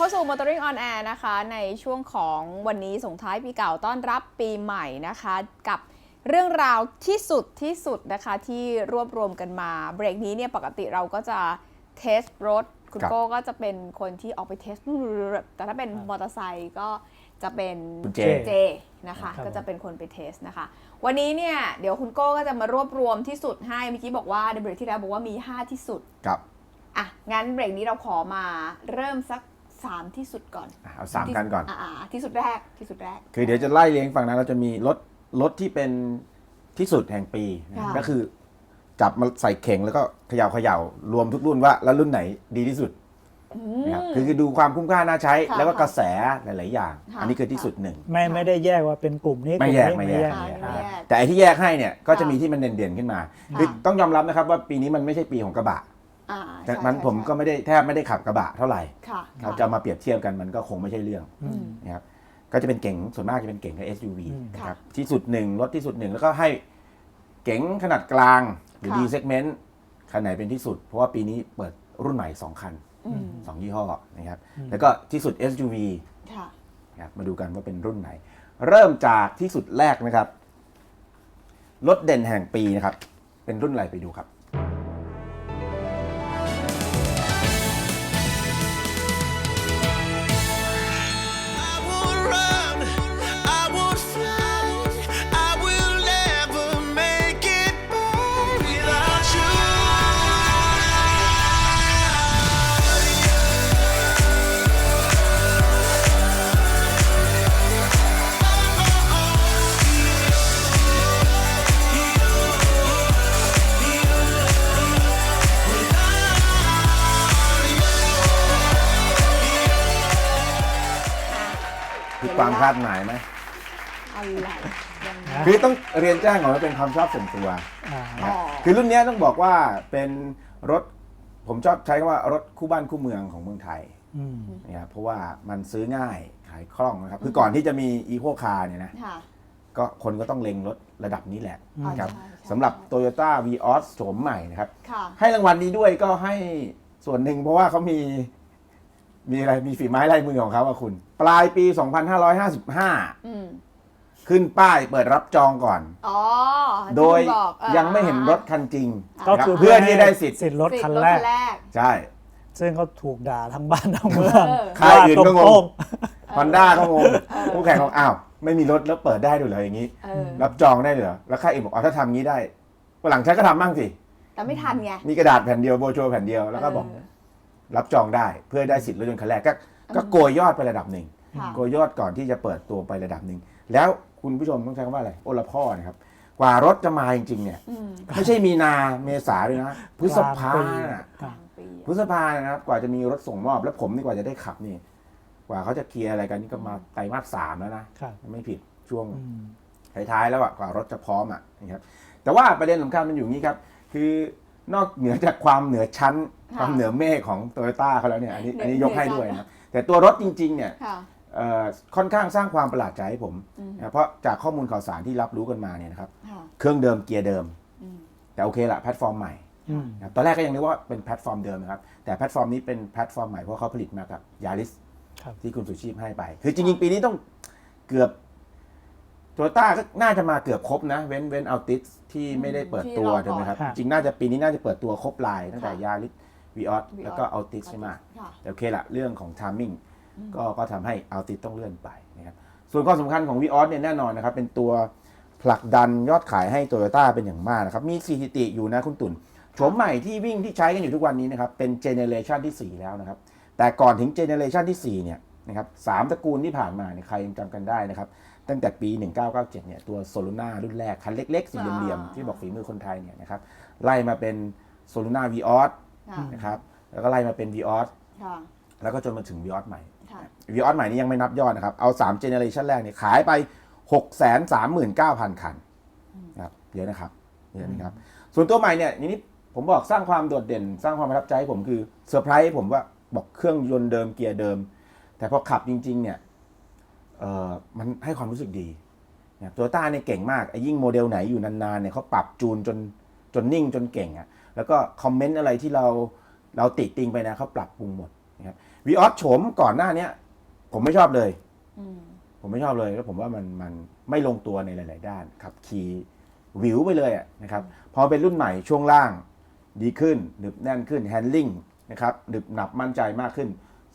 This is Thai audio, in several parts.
เข้าสู่ Motoring on Air นะคะ ในช่วงของวันนี้ส่งท้ายปีเก่าต้อนรับปีใหม่นะคะ กับเรื่องราวที่สุดที่สุดนะคะ ที่รวบรวมกันมา เบรกนี้เนี่ยปกติเราก็จะเทสรถ คุณครับโก้ก็จะเป็นคนที่ออกไปเทส แต่ถ้าเป็นมอเตอร์ไซค์ก็จะเป็นคุณเจเจนะคะครับก็จะเป็นคนไปเทสนะคะ วันนี้เนี่ยเดี๋ยวคุณโก้ก็จะมารวบรวมที่สุดให้เมื่อกี้บอกว่าในเบรกที่แล้วบอกว่ามี 5 ที่สุดกับอะงั้นเบรกนี้เราขอมาเริ่มสัก 3 ที่สุดก่อนอะเอาสามกันก่อน อ่าที่สุดแรกที่สุดแรก คือเดี๋ยวจะไล่เลี้ยงฝั่งนั้นเราจะมีรถรถที่เป็นที่สุดแห่งปีนะค่ะ ก็คือ จับมาใส่เข่งแล้วก็เขย่าเขย่ารวมทุกรุ่นว่าแล้วรุ่นไหนดีที่สุดอืนะครับมคือคือดูความคุ้มค่าน่าใช้ ค่ะแล้วก็กระแสหลาย ๆ อย่าง ค่ะ อันนี้คือที่สุดหนึ่งไม่ไม่ได้แยกว่าเป็นกลุ่มนี้ไม่กลุ่แยกนี้ไม่แยกอ่าไม่แยกไม่แยก แต่ไอที่แยกให้เนี่ยก็จะค่ะมีที่มันเด่น ๆ ขึ้นมาค่ะคือต้องยอมรับนะครับว่าปีนี้มันไม่ใช่ปีของกระบะ อ่าจากใช่นั้นใช่ผมใช่ก็ไม่ได้แทบไม่ได้ขับกระบะเท่าไหร่ค่ะเราจะมาเปรียบเทียบกันมันก็คงไม่ใช่เรื่องอืม นะครับก็จะเป็นเก๋งส่วนมากจะเป็นเก๋งกับ SUV อืม นะครับที่สุดหนึ่งรถที่สุดหนึ่งแล้วก็ให้เก๋งขนาดกลางหรือ ค่ะ D segment คันไหนเป็นที่สุด เพราะว่าปีนี้เปิดรุ่นใหม่ 2 คัน อืม2 ยี่ห้อนะครับอืม แล้วก็ที่สุด SUV ค่ะนะครับมาดูกันว่าเป็นรุ่นไหน เริ่มจากที่สุดแรกนะครับรถเด่นแห่งปีนะครับเป็นรุ่นอะไรไปดูครับ คือความคาดหมายไหมอะไรยังไงคือต้องเรียนแจ้งก่อนว่าเป็นความชอบส่วนตัวอ่าอ๋อคือรุ่นเนี้ยต้องบอกว่าเป็นรถผมชอบใช้คำว่ารถคู่บ้านคู่เมืองของเมืองไทยอืมนะครับเพราะว่ามันซื้อง่ายขายคล่องนะครับคือก่อนที่จะมีอีโคคาร์เนี่ยนะค่ะก็คนก็ต้องเล็งรถระดับนี้แหละ อ๋อนะครับ ใช่ใช่สำหรับ Toyota v ีออสโฉมใหม่นะครับ ค่ะ ให้รางวัลนี้ด้วยก็ให้ส่วนหนึ่งเพราะว่าเขามี มีอะไรมีฝีไม้ลายมือของเขาอะคุณ ปลายปี 2555 อืมขึ้นป้ายเปิดรับจองก่อน อ๋อที่โดยคุณบอกเออ ยังไม่เห็นรถคันจริงก็นะรับคือเพื่อที่ได้สิทธิ์สิทธิ์รถสิทคันธิ์รถแรคักนแรก ใช่ ซึ่งเขาถูกด่าทั้งบ้านทั้งเมืองเออ ค่ายอื่นก็งง ว่าตรฮอนด้าก็งงผู้แข่งของอ้าว ไม่มีรถแล้วเปิดได้ด้วยเหรออย่างนี้ เออรับจองได้เหรอแล้วค่ายอื่นบอกอ๋อถ้าทำงี้ได้วันหลังฉันก็ทำบ้างสิแต่ไม่ทันไง มีกระดาษแผ่นเดียวโบรชัวร์แผ่นเดียวแล้วก็บอก เรับจองได้เพื่อได้สิทธิ์รถยนต์คันแรกก็ก็โกยยอดไประดับหนึ่งค่ะ โกยยอดก่อนที่จะเปิดตัวไประดับหนึ่งแล้วคุณผู้ชมต้องใช้คำว่าอะไรโอละพ่อนะครับกว่ารถจะมาจริงๆเนี่ยอืมไม่ใช่มีนาเมษาด้วยนะพฤษภากลางปีน่ะ กลางปีพฤษภานะครับกว่าจะมีรถส่งมอบ แล้วผมนี่กว่าจะได้ขับนี่ กว่าเขาจะเคลียร์อะไรกันนี่ก็มาไตรมาสสามแล้วนะครับไม่ผิดช่วงอืมท้ายๆแล้วอะกว่ารถจะพร้อมอะนะครับแต่ว่าประเด็นสำคัญมันอยู่นี้ครับ คือ นอกเหนือจากความเหนือชั้นค่ะความเหนือเมฆของโตโยต้าเขาแล้วเนี่ยอันนี้เหนืออันนี้ยกให้เหนือด้วยชั้นนะแต่ตัวรถจริงๆเนี่ยค่ะเอ่อค่อนข้างสร้างความประหลาดใจให้ผมอืมนะครับเพราะจากข้อมูลข่าวสารที่รับรู้กันมาเนี่ยนะครับค่ะเครื่องเดิมเกียร์เดิมอืมแต่โอเคละแพลตฟอร์มใหม่อืมนะครับตอนแรกก็ยังนึกว่าเป็นแพลตฟอร์มเดิมนะครับ แต่แพลตฟอร์มนี้เป็นแพลตฟอร์มใหม่เพราะเขาผลิตมากับยาริสครับที่คุณสุชีพให้ไป คือจริงๆ ปีนี้ต้องเกือบ โตโยต้าก็น่าจะมาเกือบครบนะ เว้นเว้นอัลติสที่ไม่ได้เปิดตัวที่รอก่อน ถูกไหมครับ ค่ะ จริงๆน่าจะปีนี้น่าจะเปิดตัวครบลายตั้งแต่ค่ะยาริสวีออส Vios แล้วก็อัลติสใช่ไหมค่ะแต่โอเคละเรื่องของทามมิ่งก็ก็ทำให้อัลติสต้องเลื่อนไปนะครับส่วนความสำคัญของวีออสเนี่ยแน่นอนนะครับ เป็นตัวผลักดันยอดขายให้โตโยต้าเป็นอย่างมากนะครับ มีสถิติอยู่นะคุณตุ่นโฉมใหม่ที่วิ่งที่ใช้กันอยู่ทุกวันนี้นะครับเป็นเจเนเรชันที่ 4 แล้วนะครับ แต่ก่อนถึงเจเนเรชันที่ 4 เนี่ยนะครับสามตระกูลที่ผ่านมาเนี่ยใครยังจำกันได้นะครับ ตั้งแต่ปี 1997 เนี่ย ตัวโซลูน่ารุ่นแรก คันเล็กๆ สีเหลี่ยมอ่าๆที่บอกฝีมือคนไทยเนี่ยนะครับ ไล่มาเป็นโซลูน่าวีออสค่ะนะครับ แล้วก็ไล่มาเป็นวีออสค่ะแล้วก็จนมาถึงวีออสใหม่ค่ะวีออสใหม่นี้ยังไม่นับยอดนะครับ เอา3เจเนเรชันแรกเนี่ยขายไป 6 3 9 0 0 0 คันนะครับเยอะนะครับเยอะนะครับ ส่วนตัวใหม่เนี่ยนี่ผมบอกสร้างความโดดเด่น สร้างความประทับใจให้ผมคือเซอร์ไพรส์ผมว่าบอกเครื่องยนต์เดิมเกียร์เดิม แต่พอขับจริงๆเนี่ยเออ มันให้ความรู้สึกดีตัวต้าเนี่ยเก่งมากไอ้ยิ่งโมเดลไหนอยู่นานๆเนี่ยเขาปรับจูนจนจนนิ่งจนเก่งอะ่ะแล้วก็คอมเมนต์อะไรที่เราเราติติงไปนะเขาปรับปรุงหมดนะครับวีออสโฉมก่อนหน้าเนี้ยผมไม่ชอบเลยอืมผมไม่ชอบเลยแล้วผมว่ามันมันไม่ลงตัวในหลาย ๆ ด้านขับขี่วิวไปเลยอะนะครับพอเป็นรุ่นใหม่ช่วงล่างดีขึ้นหนึบแน่นขึ้นแฮนดิ้งนะครับหนึบหนับมั่นใจมากขึ้น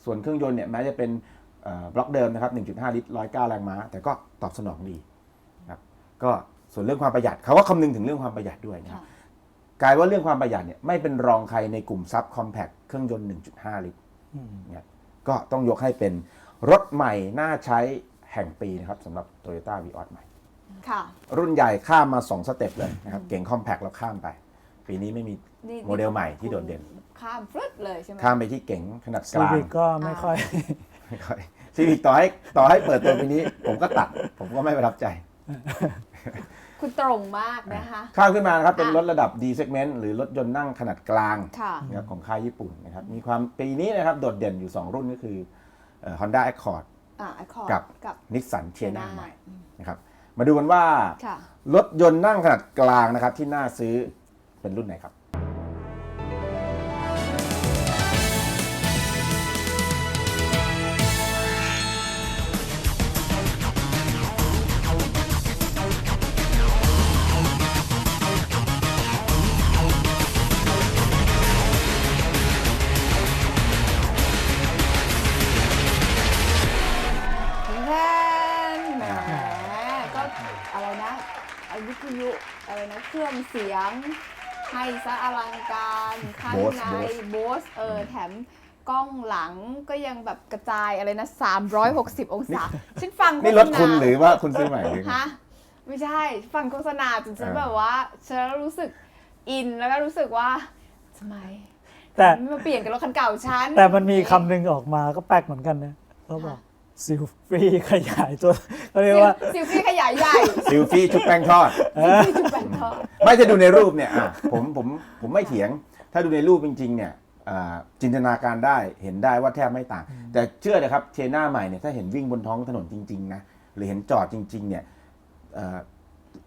ส่วนเครื่องยนต์เนี่ยแม้จะเป็นเอ่อ บล็อกเดิมนะครับ 1.5 ลิตร 109 แรงม้า แต่ก็ตอบสนองดีนะครับก็ส่วนเรื่องความประหยัดเขาก็คำนึงถึงเรื่องความประหยัดด้วยนะครับค่ะกลายว่าเรื่องความประหยัดเนี่ยไม่เป็นรองใครในกลุ่มซับคอมแพคเครื่องยนต์ 1.5 ลิตรอืมเนี่ยก็ต้องยกให้เป็นรถใหม่น่าใช้แห่งปีนะครับสำหรับ Toyota v ีออใหม่ค่ะรุ่นใหญ่ข้ามมา 2 สเต็ปเลยนะครับ เก่งคอมแพคแล้วข้ามไป ปีนี้ไม่มีนี่โมเดลใหม่ที่โดดเด่น ข้ามฟลุดเลยใช่ไหมข้ามไปที่เก่งขนาดกซีลางวิกก็ไม่ค่อยไม่ค่อย ซีวิกต่อให้ต่อให้เปิดตัวปีนี้ ผมก็ตัด ผมก็ไม่ประทับใจ คุณตรงมากนะคะ ข้ามขึ้นมานะครับเป็นอะรถระดับ D segment หรือรถยนต์นั่งขนาดกลางค่ะ นะครับของค่ายญี่ปุ่นนะครับ มีความปีนี้นะครับโดดเด่นอยู่ 2 รุ่นก็คือเอ่อ Honda Accord อะไอคอร์กับ กับนิสสันเทียหนาน้าใหม่นะครับ มาดูกันว่าค่ะ รถยนต์นั่งขนาดกลางนะครับที่น่าซื้อเป็นรุ่นไหนครับ ยง ให้ซะอลังการข้าง Bose ใน Bose โบสเออ แถมกล้องหลังก็ยังแบบกระจายอะไรนะ 360 องศา ฉันฟังโฆษณานี่รถคุณหรือว่าคุณซื้อใหม่หรือไงฮะไม่ใช่ ฟังโฆษณาจนฉันอ่า แบบว่าฉันรู้สึกอินแล้วก็รู้สึกว่าทำไมแต่ไม่มาเปลี่ยนกับรถคันเก่าฉันแต่มันมีคำหนึ่งออกมาก็แปลกเหมือนกันนะเขาบอก ซิลฟี่ขยายตัวเขาเรียกว่าซิลฟี่ขยายใหญ่ซิลฟี่ชุบแป้งทอด ซิลฟี่จุดแบ่งทอดไม่จะดูในรูปเนี่ยอะผมผมผมไม่เถียง ถ้าดูในรูปจริง ๆ เนี่ยอ่าจินตนาการได้เห็นได้ว่าแทบไม่ต่าง แต่เชื่อเลยครับเทน่าใหม่เนี่ยถ้าเห็นวิ่งบนท้องถนนจริง ๆ นะ หรือเห็นจอดจริง ๆ เนี่ยเอ่อ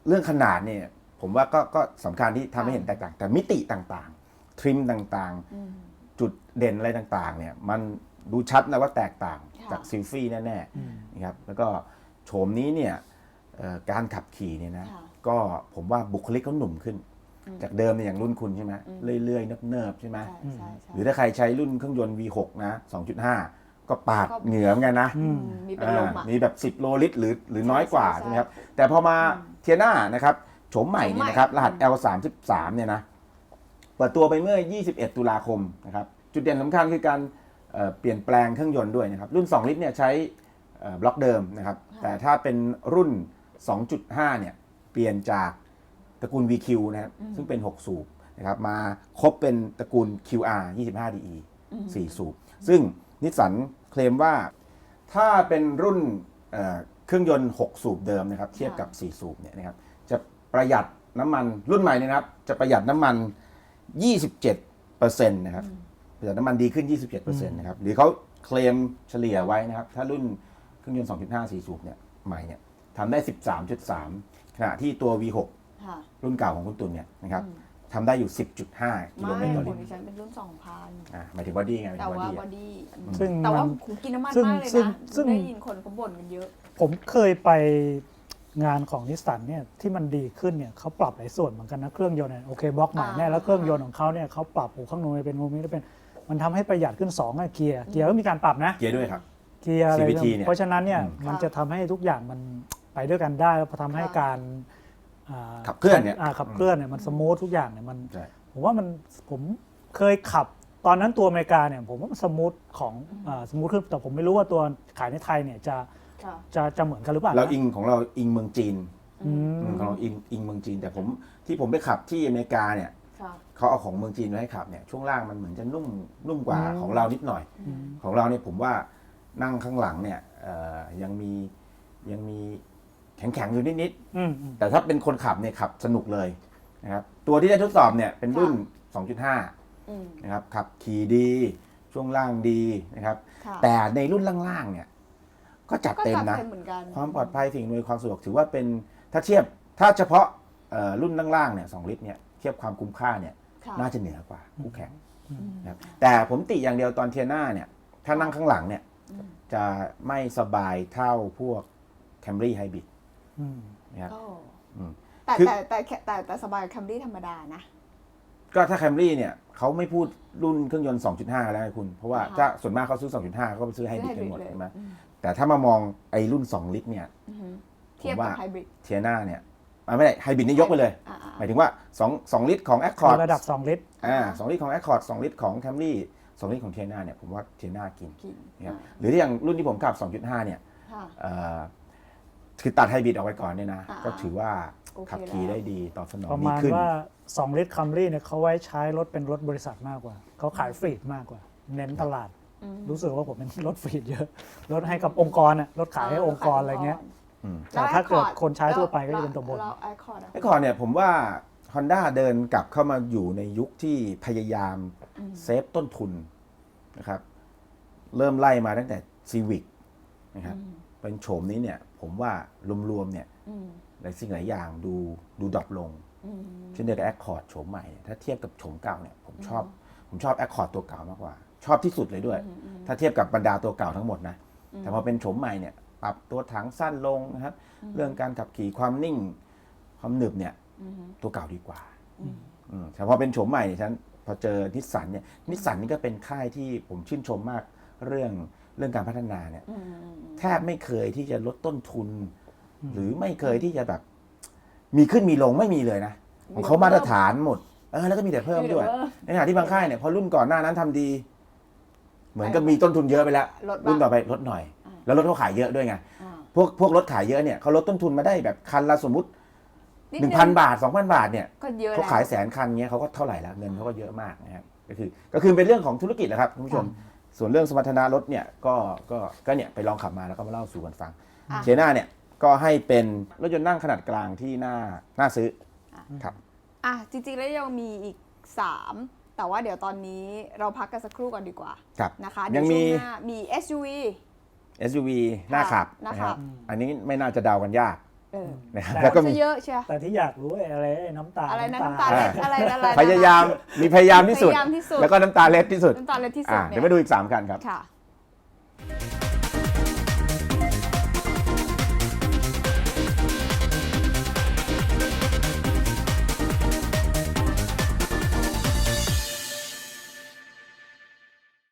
เรื่องขนาดเนี่ยผมว่าก็ก็สำคัญที่ทำให้เห็นแตกต่าง แต่มิติต่างๆ ทริมต่างๆ จุดเด่นอะไรต่างๆเนี่ยมันดูชัดนะว่าแตกต่างค่ะจากซิลฟี่แน่ๆนะครับแล้วก็โฉมนี้เนี่ยเอ่อการขับขี่เนี่ยนะค่ะก็ผมว่าบุคลิกเขาหนุ่มขึ้น จากเดิมเนี่ยอย่างรุ่นคุณใช่ไหมเรื่อยๆเนิบๆใช่ไหมใช่ใช่ใช่หรือถ้าใครใช้รุ่นเครื่องยนต์ V6 นะ 2.5 ก็ปาดก็เหงื่อเหมือนกันนะอืมมีเป็นลมอะอ่ามีแบบ 10 โลลิตรหรือหรือน้อยกว่าใช่ใช่ใช่ไหมครับแต่พอมาเทียน่านะครับโฉมใหม่เนี่ยนะครับโฉมใหม่รหัส L33 เนี่ยนะ เปิดตัวไปเมื่อ 21 ตุลาคมนะครับ จุดเด่นสำคัญคือการเอ่อเปลี่ยนแปลงเครื่องยนต์ด้วยนะครับ รุ่น 2 ลิตรเนี่ยใช้เอ่อบล็อกเดิมนะครับ แต่ถ้าเป็นรุ่น 2.5 เนี่ยเปลี่ยนจากตระกูล VQ นะครับ ซึ่งเป็น 6 สูบนะครับมาครบเป็นตระกูล QR 25DE 4 สูบ ซึ่งนิสสันเคลมว่าถ้าเป็นรุ่นเอ่อเครื่องยนต์ 6 สูบเดิมนะครับ เทียบกับ 4 สูบเนี่ยนะครับจะประหยัดน้ำมันรุ่นใหม่เนี่ยนะครับ จะประหยัดน้ำมัน 27%นะครับประหยัดน้ำมันดีขึ้น 27%นะครับหรือเขาเคลมเฉลี่ยไว้นะครับ ถ้ารุ่นเครื่องยนต์ 2.5 4 สูบเนี่ยใหม่เนี่ยทำได้ 13.3 ขณะที่ตัว V6 ค่ะรุ่นเก่าของคุณตุลเนี่ยนะครับทำได้อยู่ 10.5กิโลเมไม่ตรต่อขลิองตรดิฉันเป็นรุ่น2,000อ่าหมายถึงบอดี้ไงหมายแต่ถึงบอว่าดี้บออะดี้ซึ่งแต่ว่ามันคุณกินน้ำมันซึ่งมากเลยซึ่งนะซึ่ง ได้ยินคนเขาบ่นกันเยอะ ผมเคยไป งานของนิสสันเนี่ยที่มันดีขึ้นเนี่ยเขาปรับหลายส่วนเหมือนกันนะเครื่องยนต์เนี่ยโอเคบล็อกใหม่แน่อ่าแล้วเครื่องยนต์ของเขาเนี่ยเขาปรับโอ้ข้างในเป็นโมเมนต์เป็นมันทำให้ประหยัดขึ้น2อะเกียร์เกียร์ก็มีการปรับนะเกียร์ด้วยครับ เกียร์อะไร CVT เนี่ยเพราะฉะนั้นเนี่ยอืมมันค่ะจะทำให้ทุกอย่างมันไปด้วยกันได้แล้วทำให้ค่ะการอ่าขับเคลื่อนเนี่ยาขับเคลื่อนเนี่ยมันสมูททุกอย่างเนี่ยมัน ใช่ ผมว่ามันผมเคยขับตอนนั้นตัวอเมริกาเนี่ยผมว่ามันสมูทของอาสมูทขึ้นแต่ผมไม่รู้ว่าตัวขายในไทยเนี่ยจะค่ะ จะจะเหมือนกันหรือเปล่าเรานะอิงของเราอิงเมืองจีนอืมอืมของเราอิงอิงเมืองจีน แต่ผมที่ผมไปขับที่อเมริกาเนี่ยค่ะเขาเอาของเมืองจีนมาให้ขับเนี่ยช่วงล่างมันเหมือนจะนุ่มนุ่มกว่าอืมของเรานิดหน่อยอืมของเราเนี่ยผมว่านั่งข้างหลังเนี่ยเอ่อยังมียังมีแข็งแข็งๆอยู่นิดอืมอืมๆแต่ถ้าเป็นคนขับเนี่ยขับสนุกเลยนะครับตัวที่ได้ทดสอบเนี่ยเป็นรุ่น 2.5อืมนะครับขับขี่ดีช่วงล่างดีนะครับค่ะแต่ในรุ่นล่างๆเนี่ย ก็จัดก็เต็มจัดนะ เต็มเหมือนกัน ความปลอดภัยสิ่งอำนวยความสะดวกถือว่าเป็นถ้าเทียบถ้าเฉพาะเอ่อรุ่นล่างๆเนี่ยสลิตรเนี่ยเทียบความคุ้มค่าเนี่ยค่ะน่าจะเหนือกว่าคู่แข่งอืมนะครับแต่ผมติอย่างเดียวตอนเทียน่าเนี่ยถ้านั่งข้างหลังเนี่ยจะไม่สบายเท่าพวก Camry Hybrid อืม นะครับ ก็อืมแต่คือ แต่แต่แต่แต่แต่สบายคัมรี่ธรรมดานะ ก็ถ้า Camry เนี่ยเขาไม่พูดรุ่นเครื่องยนต์ 2.5 แล้วไงคุณ เพราะว่าอ่าฮะ ถ้าส่วนมากเขาซื้อ 2.5เขาก็ไปซื้อไฮบริดกันหมดเลยใช่ไหมอืม แต่ถ้ามามองไอ้รุ่น 2 ลิตรเนี่ยอือฮึเทียบกับว่าไฮบริด เทียนาเนี่ยอะไม่ได้ไฮบริดนี่ยกไปเลย อ่าอ่าหมายถึงว่า2 2ลิตรของคือ Accord ระดับ 2 ลิตร อ่าสองลิตรของ Accord 2ลิตรของ Camry 2ลิตรของเทียนาเนี่ยผมว่าเทียนากินกินนะครับอ่าหรืออย่างรุ่นที่ผมขับ 2.5 เนี่ยค่ะ เอ่อคือตัดไฮบริดออกไปก่อนเนี่ยนะอ่า ก็ถือว่าโอเคขับขี่แล้วได้ดีตอบสนองประดีมาณขึ้น ว่า 2 ลิตรคัมรี่เนี่ยเขาไว้ใช้รถเป็นรถบริษัทมากกว่า เขาขายฟรีดมากกว่า เน้นตลาดอืม รู้สึกว่าผมเป็นรถฟรีดเยอะรถให้กับองค์กรอะรถขายให้องค์กรอะไรเงี้ยอืม แต่ถ้าเกิดคนใช้ทั่วไปก็จะเป็นตัวบนแล้วไอคอร์ด ไอ้ก่อนเนี่ยผมว่า Honda เดินกลับเข้ามาอยู่ในยุคที่พยายามเซฟต้นทุนนะครับ เริ่มไล่มาตั้งแต่ Civic นะครับ เป็นโฉมนี้เนี่ย ผมว่ารวมๆเนี่ยหลายสิ่งหลายอย่างดูดูดรอปลง เช่นเดียวกับ Accord โฉมใหม่เนี่ยถ้าเทียบกับโฉมเก่าเนี่ยผมชอบ ผมชอบ Accord ตัวเก่ามากกว่า ชอบที่สุดเลยด้วย ถ้าเทียบกับบรรดาตัวเก่าทั้งหมดนะ แต่พอเป็นโฉมใหม่เนี่ยปรับตัวถังสั้นลงนะครับ เรื่องการขับขี่ความนิ่ง ความหนึบเนี่ยตัวเก่าดีกว่าอืมแต่พอเป็นโฉมใหม่เนี่ยฉันพอเจอนิสสันเนี่ยนิสสันนี่ก็เป็นค่ายที่ผมชื่นชมมากเรื่องเรื่องการพัฒนาเนี่ยแทบไม่เคยที่จะลดต้นทุน หรือไม่เคยที่จะแบบ มีขึ้นมีลงไม่มีเลยนะของเขามาตรฐานหมดเออแล้วก็มีแต่เพิ่มด้วยในขณะที่บางค่ายเนี่ยพอรุ่นก่อนหน้านั้นทำดี เหมือนกับมีต้นทุนเยอะไปแล้วลดบ้างรุ่นต่อไปลดหน่อยแล้วรถเขาขายเยอะด้วยไงพวกพวกรถขายเยอะเนี่ยเขาลดต้นทุนมาได้แบบคันละสมมติหนึ่งพันบาทสองพันบาทเนี่ยก็เยอะเขาแล้วขายแสนคันเงี้ยเขาก็เท่าไหร่แล้วเงินเขาก็เยอะมากนะครับก็คือก็คือเป็นเรื่องของธุรกิจแหละครับคุณผู้ชม ส่วนเรื่องสมรรถนะรถเนี่ยก็ก็ก็เนี่ยไปลองขับมาแล้วก็มาเล่าสู่กันฟังอะ เชน่าเนี่ยก็ให้เป็นรถยนต์นั่งขนาดกลางที่น่าน่าซื้อครับอะจริงๆแล้วยังมีอีก 3 แต่ว่าเดี๋ยวตอนนี้เราพักกันสักครู่ก่อนดีกว่าครับนะคะยัเดี๋ยวงช่มีวงหน้ามี SUV SUV หน้าขับหน้านะขัครับบอันนี้ไม่น่าจะเดากันยากเออนะครับแต่แล้วก็มีจะเยอะเชียวแต่ที่อยากรู้ไอ้อะไรไอ้น้ำตาลอะไรนะน้ำตาลเล็ดอะไรอะไรพยายามมีพยายามที่สุดพยายามที่สุด แล้วก็น้ำตาเล็ดที่สุดน้ำตาลเล็ดที่สุดอ่าเนี่เดี๋ยวไปดูอีก3คันครับค่ะ